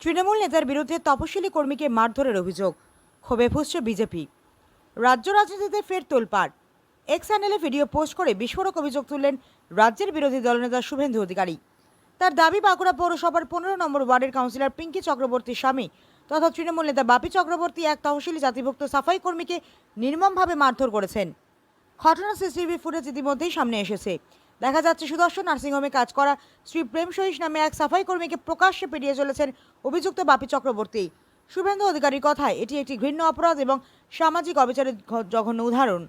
তৃণমূল নেতার বিরুদ্ধে তপশিলি কর্মীকে মারধরের অভিযোগ। ক্ষোভে ফুসছে বিজেপি। রাজ্য রাজনীতিতে ফের তোলপাড়। এক্স চ্যানেলে ভিডিও পোস্ট করে বিস্ফোরক অভিযোগ তুললেন রাজ্যের বিরোধী দলনেতা শুভেন্দু অধিকারী। তার দাবি, বাঁকুড়া পৌরসভার পনেরো নম্বর ওয়ার্ডের কাউন্সিলর পিঙ্কি চক্রবর্তীর স্বামী তথা তৃণমূল নেতা বাপি চক্রবর্তী এক তহসিলি জাতিভুক্ত সাফাই কর্মীকে নির্মমভাবে মারধর করেছেন। ঘটনা সিসিটিভি ফুটেজ ইতিমধ্যেই সামনে এসেছে। দেখা যাচ্ছে সুদর্শন নার্সিংহোমে কাজ করা শ্রী প্রেম সহিস নামে এক সাফাই কর্মীকে প্রকাশ্যে পেরিয়ে চলেছেন অভিযুক্ত বাপি চক্রবর্তী। শুভেন্দু অধিকারীর কথায় এটি একটি ঘৃণ্য অপরাধ এবং সামাজিক অবিচারের জঘন্য উদাহরণ।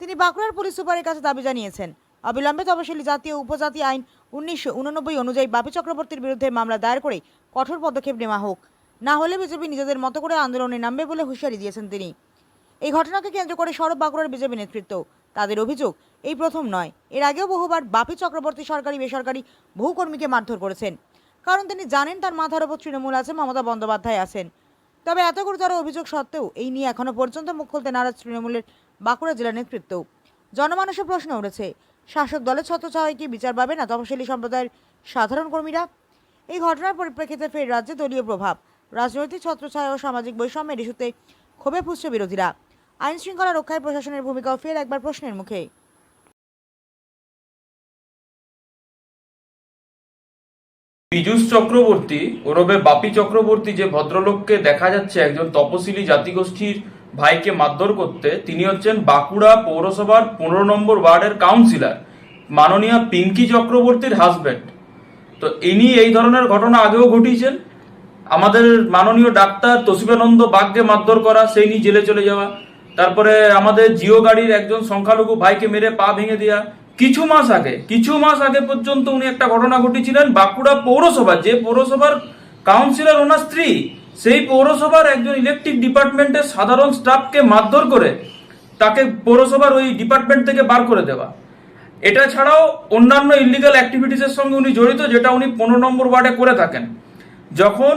তিনি বাঁকুড়ার পুলিশ সুপারের কাছে দাবি জানিয়েছেন, অবিলম্বে তপশিলি জাতীয় উপজাতি আইন উনিশশো উননব্বই অনুযায়ী বাপি চক্রবর্তীর বিরুদ্ধে মামলা দায়ের করে কঠোর পদক্ষেপ নেওয়া হোক। না হলে বিজেপি নিজেদের মতো করে আন্দোলনে নামবে বলে হুঁশিয়ারি দিয়েছেন তিনি। এই ঘটনাকে কেন্দ্র করে সরব বাঁকুড়ার বিজেপি নেতৃত্ব। তাদের অভিযোগ, এই প্রথম নয়। এর আগেও বহুবার বাপি চক্রবর্তী সরকারি, বেসরকারি বহু কর্মীকে মারধর করেছেন। কারণ তিনি জানেন তার মাথার ওপর তৃণমূল আছে, মমতা বন্দ্যোপাধ্যায় আছেন। তবে এত গুরুতর অভিযোগ সত্ত্বেও এই নিয়ে এখনও পর্যন্ত মুখ খুলতে নারাজ তৃণমূলের বাঁকুড়া জেলা নেতৃত্ব জনমানসের প্রশ্ন উঠেছে, শাসক দলের ছত্রছায়ায় কি বিচার পাবে না তপশিলি সম্প্রদায়ের সাধারণ কর্মীরা? এই ঘটনার পরিপ্রেক্ষিতে ফের রাজ্যে দলীয় প্রভাব। রাজনৈতিক ছত্রছায়া ও সামাজিক বৈষম্যের ইস্যুতে ক্ষোভে ফুসছে বিরোধীরা। আইন শৃঙ্খলা রক্ষায় প্রশাসনের ভূমিকাও ফের একবার প্রশ্নের মুখে। পীযূষ চক্রবর্তী ওরবে বাপি চক্রবর্তী যে ভদ্রলোককে দেখা যাচ্ছে একজন তপশিলি জাতিগোষ্ঠীর ভাইকে মারধর করতে, তিনি হচ্ছেন বাঁকুড়া পৌরসভার পনেরো নম্বর ওয়ার্ডের কাউন্সিলর, মাননীয় পিঙ্কি চক্রবর্তীর হাজবেন্ড তো ইনি এই ধরনের ঘটনা আগেও ঘটিয়েছেন। আমাদের মাননীয় ডাক্তার তসিবানন্দ বাগকে মারধর করা, সেই নিয়ে জেলে চলে যাওয়া। তারপরে আমাদের জিও গাড়ির একজন সংখ্যালঘু ভাইকে মেরে পা ভেঙে দেওয়া কিছু মাস আগে, কিছু মাস আগে পর্যন্ত উনি একটা ঘটনা ঘটিয়েছিলেন বাঁকুড়া পৌরসভা যে পৌরসভার কাউন্সিলর, ওনার স্ত্রী, সেই পৌরসভার একজন ইলেকট্রিক ডিপার্টমেন্টের সাধারণ স্টাফকে মারধর করে তাকে পৌরসভার ওই ডিপার্টমেন্ট থেকে বার করে দেওয়া। এটা ছাড়াও অন্যান্য ইলিগাল অ্যাক্টিভিটিসের সঙ্গে উনি জড়িত, যেটা উনি পনেরো নম্বর ওয়ার্ডে করে থাকেন। যখন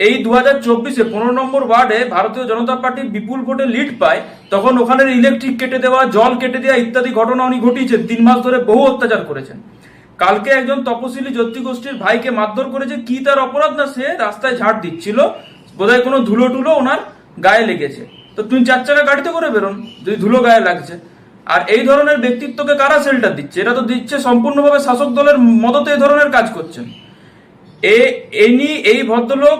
এই দু হাজার চব্বিশে পনেরো নম্বর ওয়ার্ডে ভারতীয় জনতা পার্টি বিপুল ভোটে লিড পায়, তখন ওখানের ইলেকট্রিক কেটে দেওয়া, জল কেটে দেওয়া ইত্যাদি ঘটনা উনি ঘটিয়েছেন। তিন মাস ধরে বহু অত্যাচার করেছেন। কালকে একজন তপশিলি জ্যোতি গোষ্ঠীর ভাইকে মারধর করেছে কি তার অপরাধ না সে রাস্তায় ঝাড় দিচ্ছিল, বোধহয় কোনো ধুলো টুলো ওনার গায়ে লেগেছে। তো তুমি চার চাকা গাড়িতে করে বেরোন, যদি ধুলো গায়ে লাগছে। আর এই ধরনের ব্যক্তিত্বকে কারা শেল্টার দিচ্ছে? এটা তো দিচ্ছে সম্পূর্ণভাবে শাসক দলের মদতে এই ধরনের কাজ করছেন। এ এই ভদ্রলোক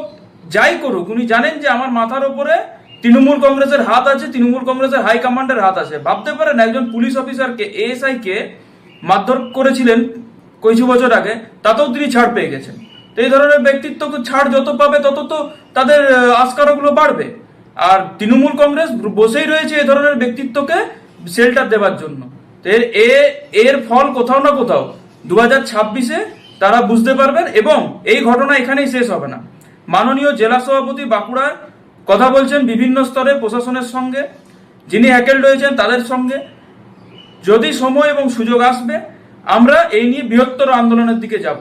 যাই করুক, উনি জানেন যে আমার মাথার উপরে তৃণমূল কংগ্রেসের হাত আছে, তৃণমূল কংগ্রেসের হাই কমান্ডের হাত আছে। ভাবতে পারেন একজন পুলিশ অফিসারকে এএসআই কে মারধর করেছিলেন কিছু বছর আগে, তাতেও তিনি ছাড় পেয়ে গেছেন। তো এই ধরনের ব্যক্তিত্বকে ছাড় যত পাবে, তত তো তাদের আস্কারগুলো বাড়বে। আর তৃণমূল কংগ্রেস বসেই রয়েছে এই ধরনের ব্যক্তিত্বকে শেল্টার দেওয়ার জন্য। এর, এ- এর ফল কোথাও না কোথাও দু হাজার ছাব্বিশে তারা বুঝতে পারবেন এবং এই ঘটনা এখানেই শেষ হবে না। মাননীয় জেলা সভাপতি বাঁকুড়ায় কথা বলছেন বিভিন্ন স্তরে প্রশাসনের সঙ্গে, যিনি হ্যাকেল রয়েছেন তাদের সঙ্গে। যদি সময় এবং সুযোগ আসবে, আমরা এই নিয়ে বৃহত্তর আন্দোলনের দিকে যাব।